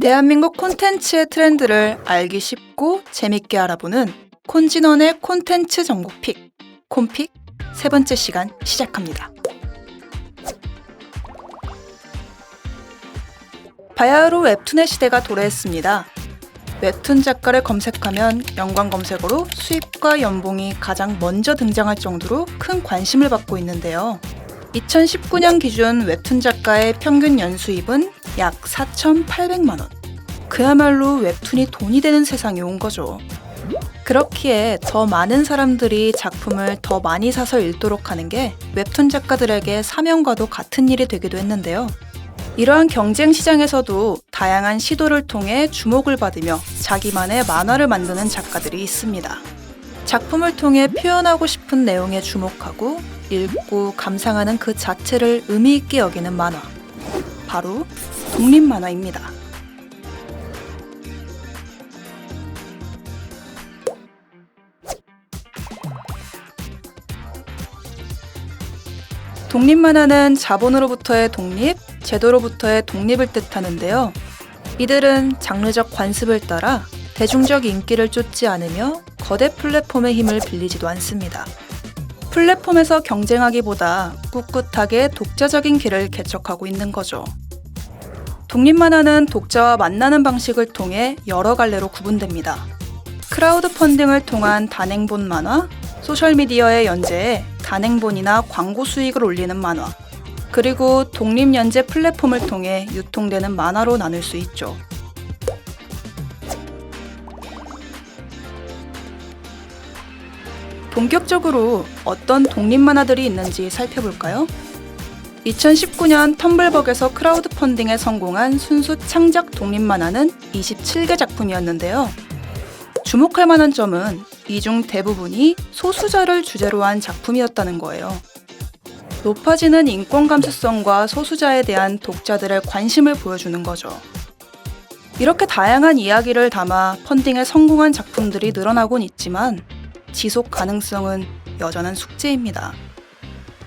대한민국 콘텐츠의 트렌드를 알기 쉽고 재밌게 알아보는 콘진원의 콘텐츠 정보픽, 콘픽 세 번째 시간 시작합니다. 바야흐로 웹툰의 시대가 도래했습니다. 웹툰 작가를 검색하면 연관 검색어로 수입과 연봉이 가장 먼저 등장할 정도로 큰 관심을 받고 있는데요. 2019년 기준 웹툰 작가의 평균 연수입은 약 4,800만 원. 그야말로 웹툰이 돈이 되는 세상이 온 거죠. 그렇기에 더 많은 사람들이 작품을 더 많이 사서 읽도록 하는 게 웹툰 작가들에게 사명과도 같은 일이 되기도 했는데요. 이러한 경쟁 시장에서도 다양한 시도를 통해 주목을 받으며 자기만의 만화를 만드는 작가들이 있습니다. 작품을 통해 표현하고 싶은 내용에 주목하고 읽고 감상하는 그 자체를 의미 있게 여기는 만화. 바로 독립 만화입니다. 독립 만화는 자본으로부터의 독립, 제도로부터의 독립을 뜻하는데요. 이들은 장르적 관습을 따라 대중적 인기를 쫓지 않으며 거대 플랫폼의 힘을 빌리지도 않습니다. 플랫폼에서 경쟁하기보다 꿋꿋하게 독자적인 길을 개척하고 있는 거죠. 독립 만화는 독자와 만나는 방식을 통해 여러 갈래로 구분됩니다. 크라우드 펀딩을 통한 단행본 만화, 소셜미디어의 연재에 단행본이나 광고 수익을 올리는 만화, 그리고 독립 연재 플랫폼을 통해 유통되는 만화로 나눌 수 있죠. 본격적으로 어떤 독립 만화들이 있는지 살펴볼까요? 2019년 텀블벅에서 크라우드 펀딩에 성공한 순수 창작 독립 만화는 27개 작품이었는데요. 주목할 만한 점은 이 중 대부분이 소수자를 주제로 한 작품이었다는 거예요. 높아지는 인권 감수성과 소수자에 대한 독자들의 관심을 보여주는 거죠. 이렇게 다양한 이야기를 담아 펀딩에 성공한 작품들이 늘어나곤 있지만 지속 가능성은 여전한 숙제입니다.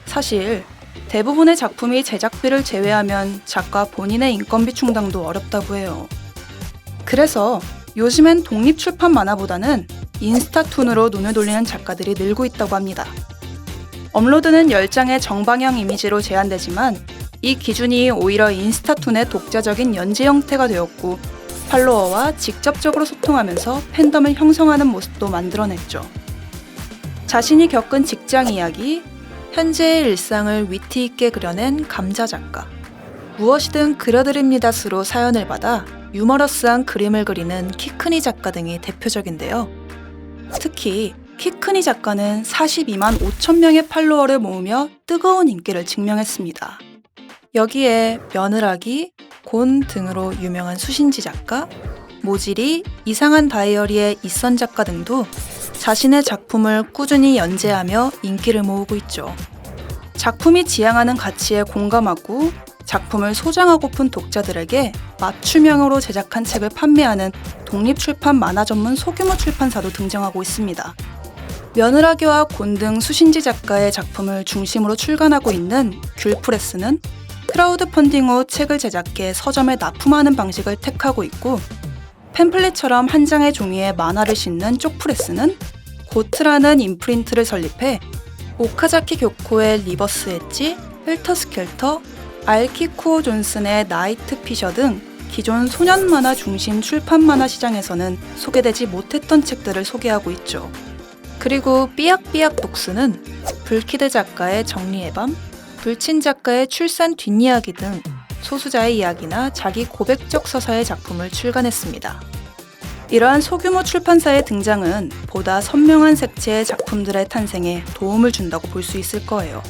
사실 대부분의 작품이 제작비를 제외하면 작가 본인의 인건비 충당도 어렵다고 해요. 그래서 요즘엔 독립 출판 만화보다는 인스타툰으로 눈을 돌리는 작가들이 늘고 있다고 합니다. 업로드는 10장의 정방향 이미지로 제한되지만 이 기준이 오히려 인스타툰의 독자적인 연재 형태가 되었고 팔로워와 직접적으로 소통하면서 팬덤을 형성하는 모습도 만들어냈죠. 자신이 겪은 직장 이야기, 현재의 일상을 위트 있게 그려낸 감자 작가. 무엇이든 그려드립니다스로 사연을 받아 유머러스한 그림을 그리는 키크니 작가 등이 대표적인데요. 특히 키크니 작가는 42만 5천 명의 팔로워를 모으며 뜨거운 인기를 증명했습니다. 여기에 며느라기, 곤 등으로 유명한 수신지 작가, 모지리, 이상한 다이어리의 이선 작가 등도 자신의 작품을 꾸준히 연재하며 인기를 모으고 있죠. 작품이 지향하는 가치에 공감하고 작품을 소장하고픈 독자들에게 맞춤형으로 제작한 책을 판매하는 독립출판 만화 전문 소규모 출판사도 등장하고 있습니다. 며느라기와 곤등 수신지 작가의 작품을 중심으로 출간하고 있는 귤프레스는 크라우드 펀딩 후 책을 제작해 서점에 납품하는 방식을 택하고 있고 팸플릿처럼 한 장의 종이에 만화를 싣는 쪽프레스는 고트라는 임프린트를 설립해 오카자키 교코의 리버스 엣지, 헬터스켈터, 알키쿠오 존슨의 나이트 피셔 등 기존 소년 만화 중심 출판 만화 시장에서는 소개되지 못했던 책들을 소개하고 있죠. 그리고 삐약삐약 북스는 불키드 작가의 정리의 밤, 불친 작가의 출산 뒷이야기 등 소수자의 이야기나 자기 고백적 서사의 작품을 출간했습니다. 이러한 소규모 출판사의 등장은 보다 선명한 색채의 작품들의 탄생에 도움을 준다고 볼 수 있을 거예요.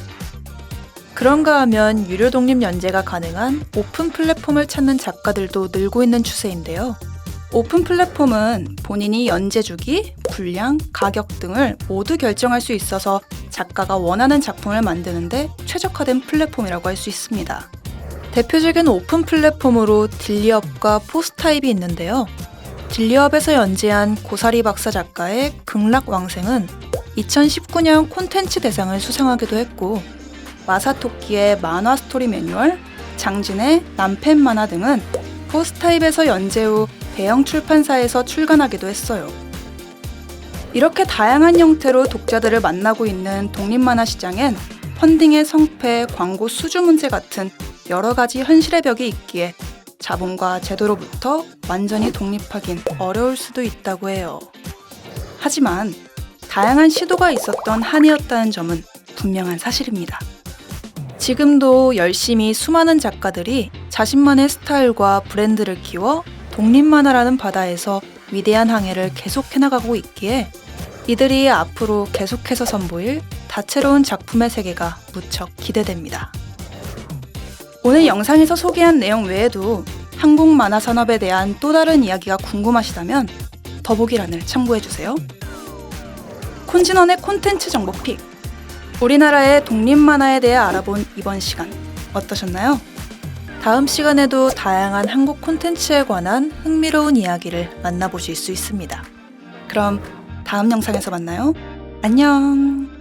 그런가 하면 유료 독립 연재가 가능한 오픈 플랫폼을 찾는 작가들도 늘고 있는 추세인데요. 오픈 플랫폼은 본인이 연재 주기, 분량, 가격 등을 모두 결정할 수 있어서 작가가 원하는 작품을 만드는데 최적화된 플랫폼이라고 할 수 있습니다. 대표적인 오픈 플랫폼으로 딜리업과 포스타입이 있는데요. 딜리업에서 연재한 고사리 박사 작가의 극락왕생은 2019년 콘텐츠 대상을 수상하기도 했고 마사토키의 만화 스토리 매뉴얼, 장진의 남팬 만화 등은 포스타입에서 연재 후 대형 출판사에서 출간하기도 했어요. 이렇게 다양한 형태로 독자들을 만나고 있는 독립 만화 시장엔 펀딩의 성패, 광고 수주 문제 같은 여러 가지 현실의 벽이 있기에 자본과 제도로부터 완전히 독립하긴 어려울 수도 있다고 해요. 하지만 다양한 시도가 있었던 한이었다는 점은 분명한 사실입니다. 지금도 열심히 수많은 작가들이 자신만의 스타일과 브랜드를 키워 독립만화라는 바다에서 위대한 항해를 계속해 나가고 있기에 이들이 앞으로 계속해서 선보일 다채로운 작품의 세계가 무척 기대됩니다. 오늘 영상에서 소개한 내용 외에도 한국 만화 산업에 대한 또 다른 이야기가 궁금하시다면 더보기란을 참고해주세요. 콘진원의 콘텐츠 정보 픽. 우리나라의 독립 만화에 대해 알아본 이번 시간 어떠셨나요? 다음 시간에도 다양한 한국 콘텐츠에 관한 흥미로운 이야기를 만나보실 수 있습니다. 그럼 다음 영상에서 만나요. 안녕!